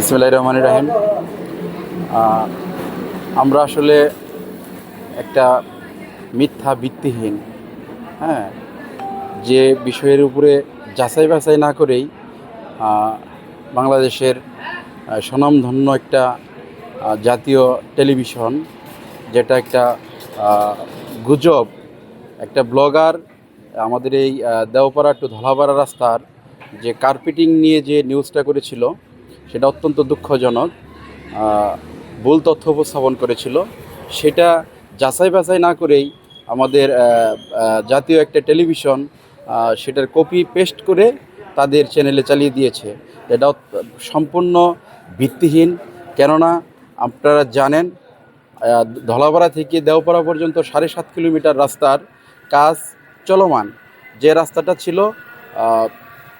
ইসমাইল রহমান রাহিম। আমরা আসলে একটা মিথ্যা ভিত্তিহীন হ্যাঁ যে বিষয়ের উপরে যাচাই বাছাই না করেই বাংলাদেশের স্বনামধন্য একটা জাতীয় টেলিভিশন, যেটা একটা গুজব, একটা ব্লগার, আমাদের এই দেওপাড়া টু ধলাপাড়া রাস্তার যে কার্পেটিং নিয়ে যে নিউজটা করেছিল, সেটা অত্যন্ত দুঃখজনক। ভুল তথ্য উপস্থাপন করেছিল। সেটা যাচাই বাছাই না করেই আমাদের জাতীয় একটা টেলিভিশন সেটার কপি পেস্ট করে তাদের চ্যানেলে চালিয়ে দিয়েছে। এটা সম্পূর্ণ ভিত্তিহীন। কেননা আপনারা জানেন ধলাপাড়া থেকে দেওপাড়া পর্যন্ত সাড়ে সাত কিলোমিটার রাস্তার কাজ চলমান। যে রাস্তাটা ছিল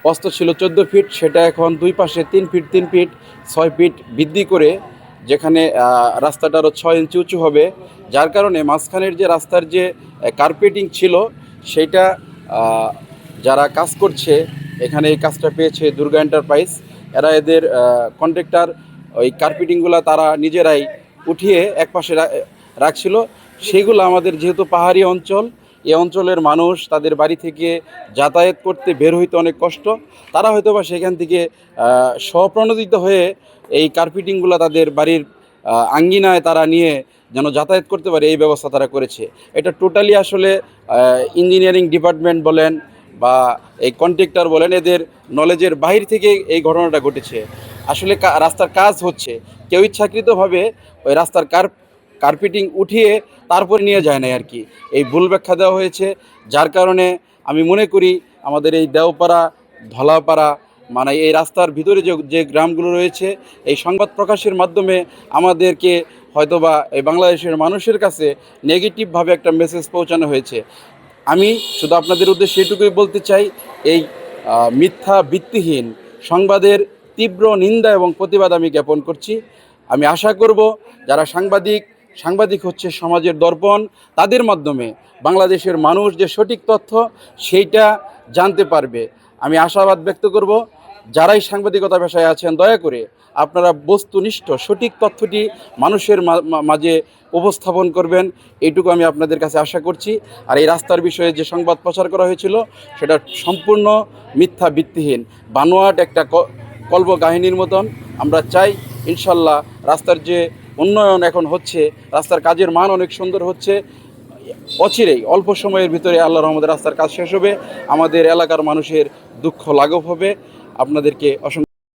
প্রস্থ ছিল চোদ্দ ফিট, সেটা এখন দুই পাশে তিন ফিট তিন ফিট, ছয় ফিট বৃদ্ধি করে, যেখানে রাস্তাটা আরও ছয় ইঞ্চি উঁচু হবে। যার কারণে মাঝখানের যে রাস্তার যে কার্পেটিং ছিল, সেটা যারা কাজ করছে, এখানে এই কাজটা পেয়েছে দুর্গা এন্টারপ্রাইজ এরা এদের কন্ট্রাক্টর ওই কার্পেটিংগুলো তারা নিজেরাই উঠিয়ে একপাশে রাখছিল। সেগুলো আমাদের যেহেতু পাহাড়ি অঞ্চল এই অঞ্চলের মানুষ তাদের বাড়ি থেকে যাতায়াত করতে বের হইতে অনেক কষ্ট। তারা হয়তো বা সেখান থেকে স্বপ্রণোদিত হয়ে এই কার্পেটিংগুলো তাদের বাড়ির আঙ্গিনায় তারা নিয়ে যেন যাতায়াত করতে পারে, এই ব্যবস্থা তারা করেছে। এটা টোটালি আসলে ইঞ্জিনিয়ারিং ডিপার্টমেন্ট বলেন বা এই কন্ট্রাক্টর বলেন, এদের নলেজের বাহির থেকে এই ঘটনাটা ঘটেছে। আসলে রাস্তার কাজ হচ্ছে। কেউ ইচ্ছাকৃতভাবে ওই রাস্তার কার কার্পেটিং উঠিয়ে তারপর নিয়ে যায় না আর কি। এই ভুল ব্যাখ্যা দেওয়া হয়েছে, যার কারণে আমি মনে করি আমাদের এই দেওপাড়া, ধলাপাড়া মানে এই রাস্তার ভিতরে যে যে গ্রামগুলো রয়েছে, এই সংবাদ প্রকাশের মাধ্যমে আমাদেরকে হয়তোবা এই বাংলাদেশের মানুষের কাছে নেগেটিভভাবে একটা মেসেজ পৌঁছানো হয়েছে। আমি শুধু আপনাদের উদ্দেশ্যে এটুকুই বলতে চাই, এই মিথ্যা ভিত্তিহীন সংবাদের তীব্র নিন্দা এবং প্রতিবাদ আমি জ্ঞাপন করছি। আমি আশা করব যারা সাংবাদিক সাংবাদিক হচ্ছে সমাজের দর্পণ, তাদের মাধ্যমে বাংলাদেশের মানুষ যে সঠিক তথ্য সেইটা জানতে পারবে। আমি আশাবাদ ব্যক্ত করব, যারাই সাংবাদিকতা পেশায় আছেন, দয়া করে আপনারা বস্তুনিষ্ঠ সঠিক তথ্যটি মানুষের মাঝে উপস্থাপন করবেন এইটুকু আমি আপনাদের কাছে আশা করছি। আর এই রাস্তার বিষয়ে যে সংবাদ প্রচার করা হয়েছিল, সেটা সম্পূর্ণ মিথ্যা ভিত্তিহীন, বানোয়াট একটা কল্প কাহিনীর মতন। আমরা চাই, ইনশাল্লাহ, রাস্তার যে উন্নয়ন এখন হচ্ছে, রাস্তার কাজের মান অনেক সুন্দর হচ্ছে। অচিরেই, অল্প সময়ের ভিতরে আল্লাহ রহমদের রাস্তার কাজ শেষ হবে। আমাদের এলাকার মানুষের দুঃখ লাঘব হবে। আপনাদেরকে অসংখ্য